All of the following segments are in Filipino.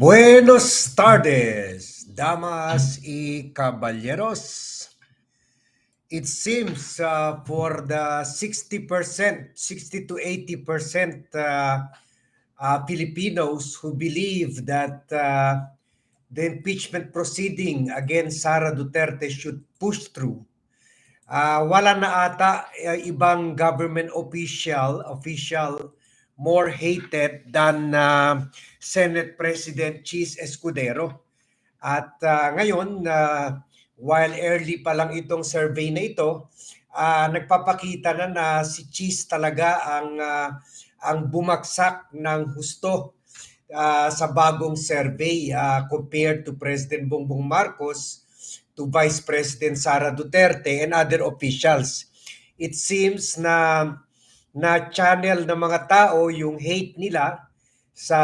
Buenos tardes, damas y caballeros. It seems uh, for the 60%, 60 to 80% uh, uh, Filipinos who believe that uh, the impeachment proceeding against Sara Duterte should push through, uh, wala na ata uh, ibang government official, official more hated than uh, Senate President Cheese Escudero. At uh, ngayon, uh, while early pa lang itong survey na ito, uh, nagpapakita na na si Cheese talaga ang uh, ang bumagsak ng husto uh, sa bagong survey uh, compared to President Bongbong Marcos to Vice President Sara Duterte and other officials. It seems na na channel ng mga tao yung hate nila sa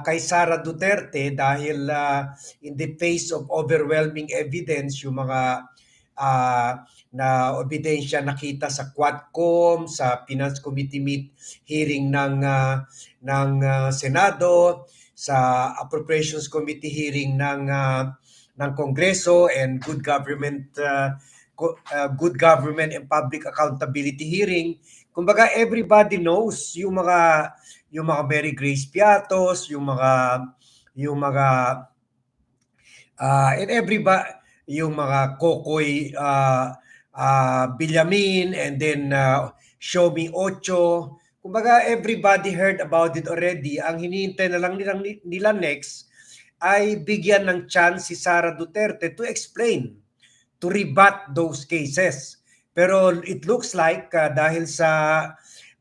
kay Sara Duterte dahil uh, in the face of overwhelming evidence yung mga uh, na ebidensya nakita sa Quadcom, sa Finance Committee meet hearing ng uh, ng uh, Senado, sa Appropriations Committee hearing ng uh, ng Kongreso and good government uh, good government and public accountability hearing kumbaga everybody knows yung mga yung mga Mary Grace Piatos, yung mga yung mga uh, and everybody yung mga Kokoy uh, uh, Billamin and then uh, Show Me Ocho. Kumbaga everybody heard about it already. Ang hinihintay na lang nilang, nila next ay bigyan ng chance si Sara Duterte to explain, to rebut those cases. Pero it looks like uh, dahil sa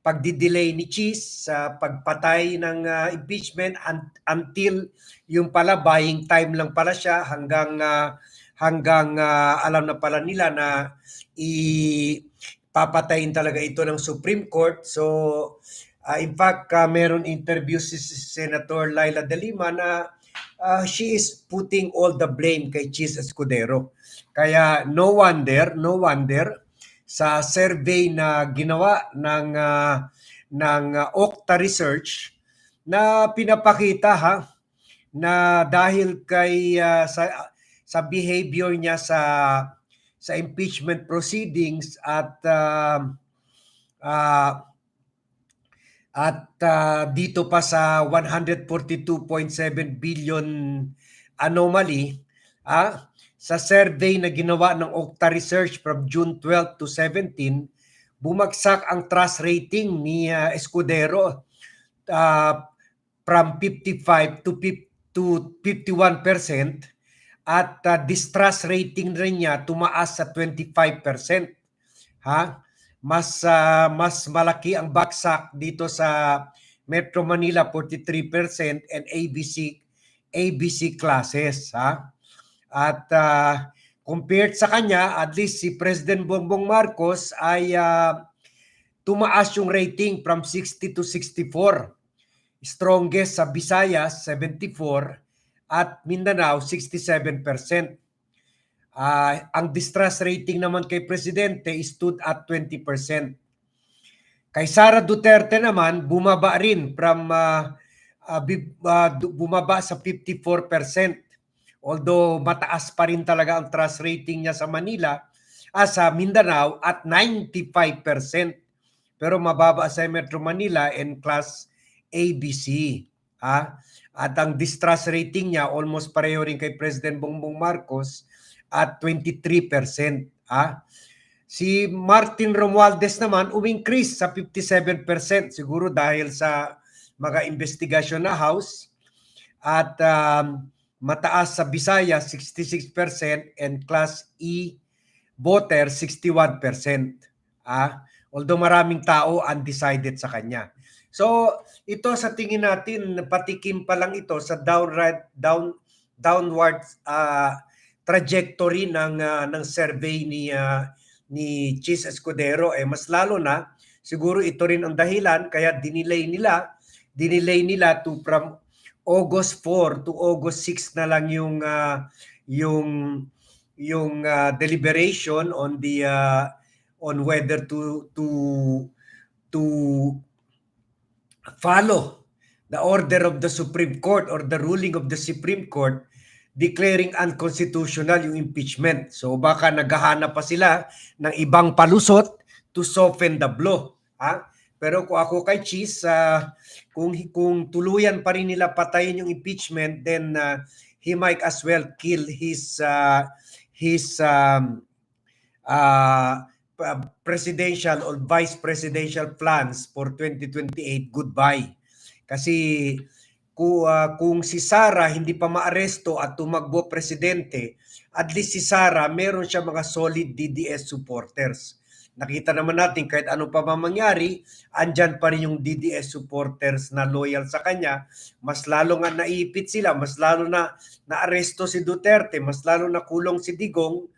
pagdidelay ni Cheese sa pagpatay ng uh, impeachment un- until yung pala buying time lang pala siya hanggang uh, hanggang uh, alam na pala nila na i talaga ito ng Supreme Court. So uh, in fact uh, meron interview si Senator Laila De Lima na uh, she is putting all the blame kay Cheese Escudero. Kaya no wonder, no wonder sa survey na ginawa ng uh, ng uh, Okta Research na pinapakita ha na dahil kay uh, sa sa behavior niya sa sa impeachment proceedings at uh, uh, at uh, dito pa sa 142.7 billion anomaly ah sa survey na ginawa ng Okta Research from June 12 to 17, bumagsak ang trust rating ni uh, Escudero uh, from 55 to, 50, to 51% at uh, distrust rating rin niya tumaas sa 25%. Ha? Mas uh, mas malaki ang bagsak dito sa Metro Manila 43% and ABC ABC classes, ha? At uh, compared sa kanya, at least si President Bongbong Marcos ay uh, tumaas yung rating from 60 to 64. Strongest sa Visayas, 74, at Mindanao, 67%. Uh, ang distrust rating naman kay Presidente stood at 20%. Kay Sara Duterte naman, bumaba rin from uh, uh, bumaba sa 54%. Although mataas pa rin talaga ang trust rating niya sa Manila, as sa Mindanao at 95%. Pero mababa sa Metro Manila in class ABC. Ha? At ang distrust rating niya almost pareho rin kay President Bongbong Marcos at 23%. Ha? Si Martin Romualdez naman umingkrease sa 57% siguro dahil sa mga investigasyon na House at um, mataas sa Bisaya 66% and Class E voter 61%. Ah, although maraming tao undecided sa kanya. So, ito sa tingin natin patikim pa lang ito sa downward down downward uh, trajectory ng uh, ng survey ni uh, ni Cheese Escudero eh mas lalo na siguro ito rin ang dahilan kaya dinilay nila dinilay nila to from August 4 to August 6 na lang yung uh, yung yung uh, deliberation on the uh, on whether to to to follow the order of the Supreme Court or the ruling of the Supreme Court declaring unconstitutional yung impeachment. So baka naghahanap pa sila ng ibang palusot to soften the blow. Ha? Pero kung ako kay Cheese, ah, kung, kung tuluyan pa rin nila patayin yung impeachment, then ah, he might as well kill his ah, his um, uh, presidential or vice presidential plans for 2028 goodbye. Kasi kung, kung si Sara hindi pa maaresto at tumakbo presidente, at least si Sara meron siya mga solid DDS supporters. Nakita naman natin kahit ano pa man mangyari, andyan pa rin yung DDS supporters na loyal sa kanya. Mas lalo nga naipit sila, mas lalo na naaresto si Duterte, mas lalo na kulong si Digong,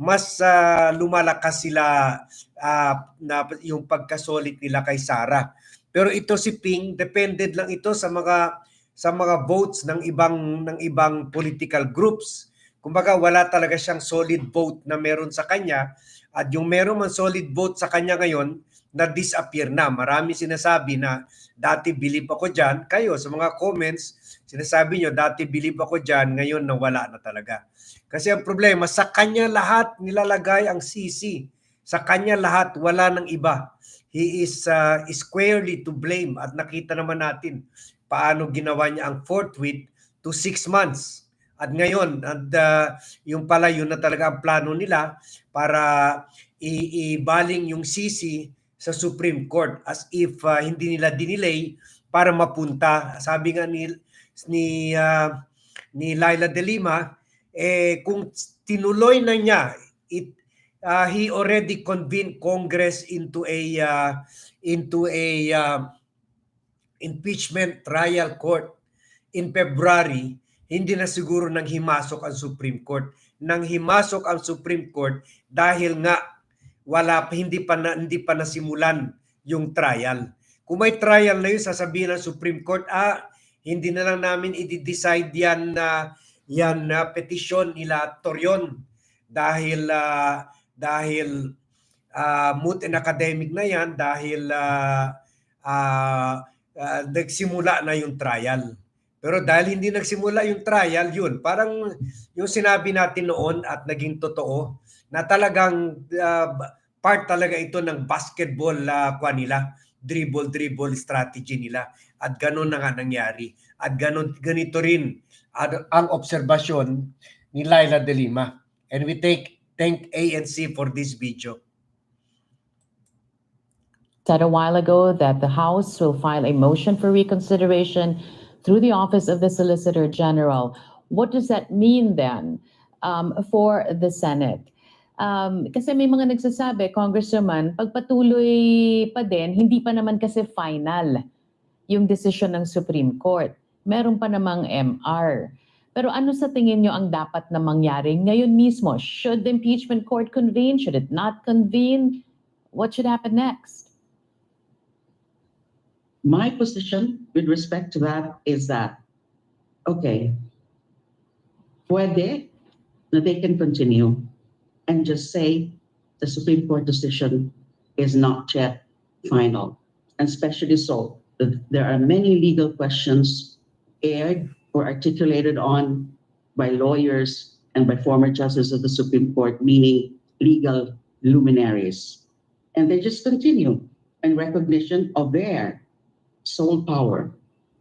mas ah, lumalakas sila ah, na yung pagkasolid nila kay Sara. Pero ito si Ping, depended lang ito sa mga sa mga votes ng ibang ng ibang political groups. Kumbaga wala talaga siyang solid vote na meron sa kanya at yung meron man solid vote sa kanya ngayon na disappear na. Marami sinasabi na dati believe ako diyan. Kayo sa mga comments sinasabi nyo dati believe ako diyan, ngayon nawala na talaga. Kasi ang problema sa kanya lahat nilalagay ang sisi. Sa kanya lahat wala ng iba. He is uh, squarely to blame at nakita naman natin paano ginawa niya ang forthwith to six months. At ngayon, at uh, yung pala yun na talaga ang plano nila para ibaling yung sisi sa Supreme Court as if uh, hindi nila dinelay para mapunta. Sabi nga ni ni uh, ni Laila De Lima, eh kung tinuloy na niya it uh, he already convened Congress into a uh, into a uh, impeachment trial court in February, hindi na siguro nang himasok ang Supreme Court. Nang himasok ang Supreme Court dahil nga wala hindi pa na, hindi pa nasimulan yung trial. Kung may trial na yun, sasabihin ng Supreme Court, ah, hindi na lang namin i-decide yan na yan na petisyon nila Torion dahil ah, dahil ah, moot and academic na yan dahil ah, ah, ah, nagsimula na yung trial. Pero dahil hindi nagsimula yung trial, yun, parang yung sinabi natin noon at naging totoo, na talagang ah, part talaga ito ng basketball uh, kwa nila, dribble-dribble strategy nila. At ganun na nga nangyari. At ganun, ganito rin ad- ang obserbasyon ni Laila De Lima. And we take thank ANC for this video. said a while ago that the House will file a motion for reconsideration through the Office of the Solicitor General. What does that mean then um, for the Senate? Um, kasi may mga nagsasabi, Congresswoman, pagpatuloy pa din, hindi pa naman kasi final yung decision ng Supreme Court. Meron pa namang MR. Pero ano sa tingin nyo ang dapat na mangyari ngayon mismo? Should the impeachment court convene? Should it not convene? What should happen next? My position with respect to that is that, okay, pwede na they can continue and just say the Supreme Court decision is not yet final. And especially so, that there are many legal questions aired or articulated on by lawyers and by former justices of the Supreme Court, meaning legal luminaries. And they just continue in recognition of their sole power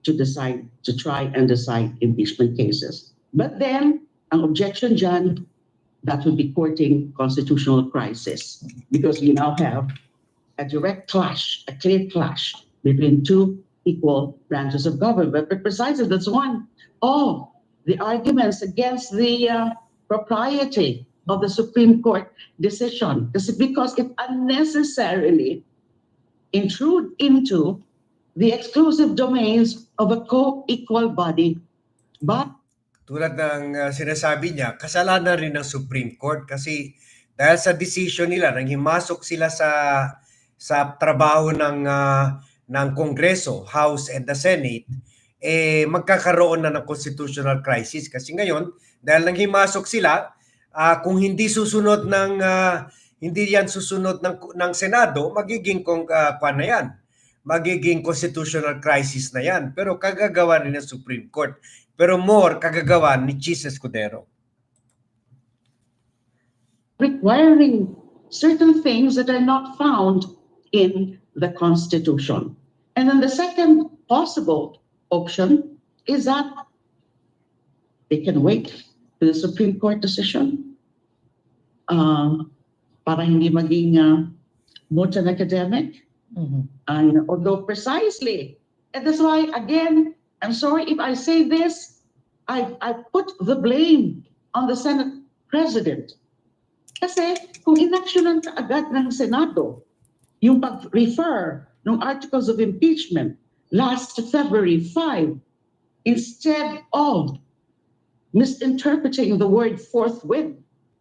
to decide, to try and decide impeachment cases. But then, ang objection dyan, that would be courting constitutional crisis because we now have a direct clash, a clear clash between two equal branches of government. But precisely that's one of the arguments against the uh, propriety of the Supreme Court decision. Is because it unnecessarily intrude into the exclusive domains of a co-equal body. But tulad ng uh, sinasabi niya, kasalanan rin ng Supreme Court kasi dahil sa decision nila nang himasok sila sa sa trabaho ng uh, ng Kongreso, House and the Senate, eh magkakaroon na ng constitutional crisis kasi ngayon dahil nang himasok sila, uh, kung hindi susunod ng uh, hindi yan susunod ng ng Senado, magiging kung uh, na yan magiging constitutional crisis na yan. Pero kagagawa rin ng Supreme Court. Pero more kagagawa ni Chis Escudero. requiring certain things that are not found in the Constitution. And then the second possible option is that they can wait for the Supreme Court decision um, para hindi maging uh, much an academic. Mhm. And although precisely, and that's why, again, I'm sorry if I say this, I, I put the blame on the Senate President. Kasi kung inaksyonan ka agad ng Senado, yung pag-refer ng Articles of Impeachment last February 5, instead of misinterpreting the word forthwith,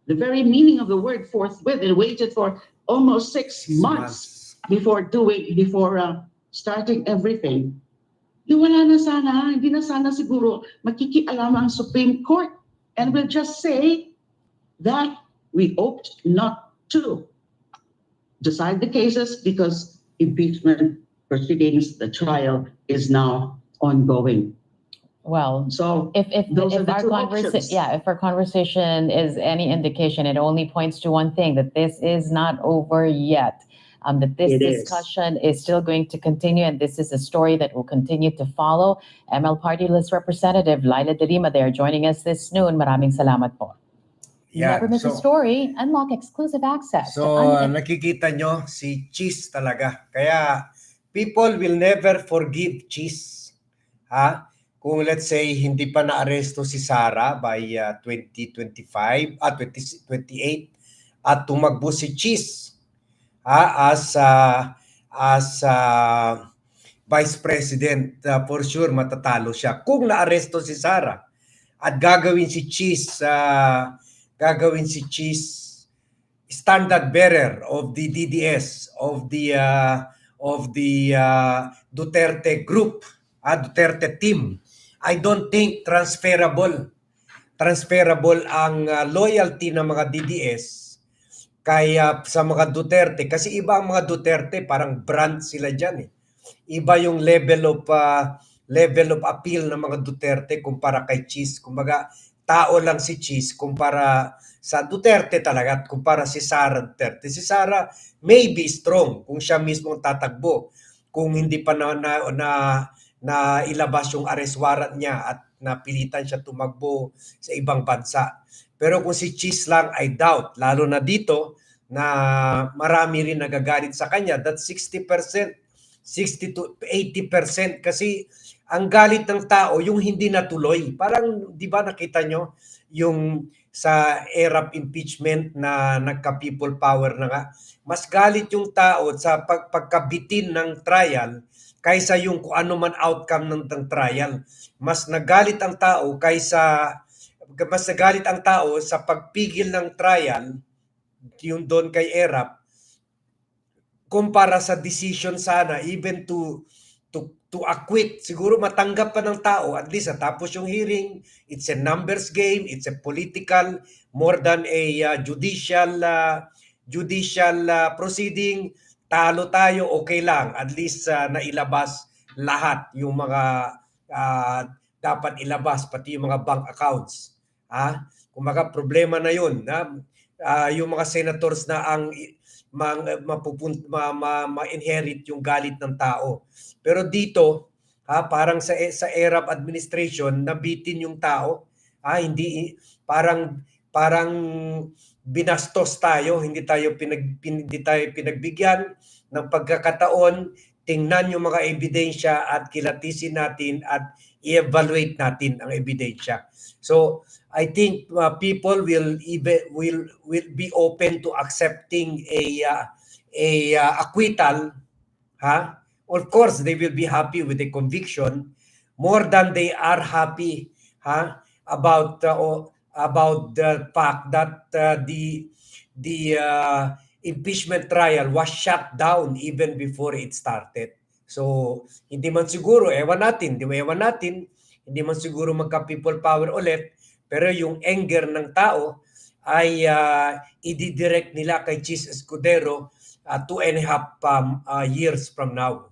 the very meaning of the word forthwith, and waited for almost six months before doing, before uh, starting everything. Di wala na sana, hindi na sana siguro makikialam ang Supreme Court. And we'll just say that we opt not to decide the cases because impeachment proceedings, the trial is now ongoing. Well, So if, if, Those are if the our conversation, yeah, if our conversation is any indication, it only points to one thing, that this is not over yet. Um, that this It is. discussion is still going to continue and this is a story that will continue to follow. ML Party List Representative Laila De Lima there joining us this noon. Maraming salamat po. Yan. Never miss a So- story. Unlock exclusive access. So, un- nakikita nyo, si Cheese talaga. Kaya, people will never forgive Cheese. Ha? Kung let's say, hindi pa na-aresto si Sara by uh, 2025, ah, 2028, at tumagbo si Cheese ha, as, uh, as uh, Vice President, uh, for sure matatalo siya. Kung na-aresto si Sara at gagawin si Cheese, uh, gagawin si Cheese standard bearer of the DDS of the uh, of the uh, Duterte group, uh, Duterte team. I don't think transferable transferable ang uh, loyalty ng mga DDS kaya sa mga Duterte kasi iba ang mga Duterte parang brand sila diyan eh. Iba yung level of uh, level of appeal ng mga Duterte kumpara kay Cheese. Kumbaga tao lang si Cheese kumpara sa Duterte talaga at kumpara si Sara Duterte. Si Sara may be strong kung siya mismo ang tatakbo. Kung hindi pa na, na, na, na ilabas yung arrest warrant niya at napilitan siya tumakbo sa ibang bansa. Pero kung si Cheese lang, I doubt. Lalo na dito na marami rin nagagalit sa kanya. That's 60%, 60 to 80% kasi ang galit ng tao yung hindi natuloy. Parang, di ba nakita nyo, yung sa ERAP impeachment na nagka-people power na nga, mas galit yung tao sa pag pagkabitin ng trial kaysa yung kung ano man outcome ng, ng trial. Mas nagalit ang tao kaysa mas nagalit ang tao sa pagpigil ng trial yung doon kay ERAP kumpara sa decision sana even to to to acquit siguro matanggap pa ng tao at least natapos yung hearing it's a numbers game it's a political more than a uh, judicial uh, judicial uh, proceeding talo tayo okay lang at least uh, nailabas lahat yung mga uh, dapat ilabas pati yung mga bank accounts ha kumbaga problema na yun na uh, yung mga senators na ang mang mapupun ma, ma, ma-inherit yung galit ng tao. Pero dito, ha, parang sa sa ERAP administration nabitin yung tao. Ha, hindi parang parang binastos tayo, hindi tayo pinag pin, hindi tayo pinagbigyan ng pagkakataon, tingnan yung mga ebidensya at kilatisin natin at i-evaluate natin ang ebidensya. So, I think uh, people will will will be open to accepting a uh, a uh, acquittal ha? Of course they will be happy with the conviction. More than they are happy ha? About uh, about the fact that uh, the the uh, impeachment trial was shut down even before it started so hindi man siguro ewan natin di ba ewan natin hindi man siguro magka people power ulit pero yung anger ng tao ay uh, ididirect nila kay Chis Escudero uh, two and a half um, uh, years from now.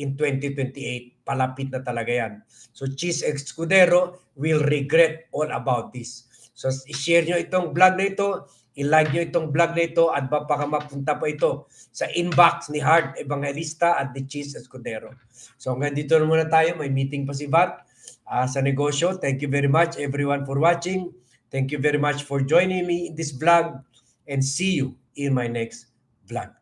in 2028. Palapit na talaga yan. So Cheese Escudero will regret all about this. So i-share nyo itong vlog na ito, i-like nyo itong vlog na ito at baka mapunta pa ito sa inbox ni Hart Evangelista at ni Cheese Escudero. So hanggang dito na muna tayo. May meeting pa si Vat ah, sa negosyo. Thank you very much everyone for watching. Thank you very much for joining me in this vlog and see you in my next vlog.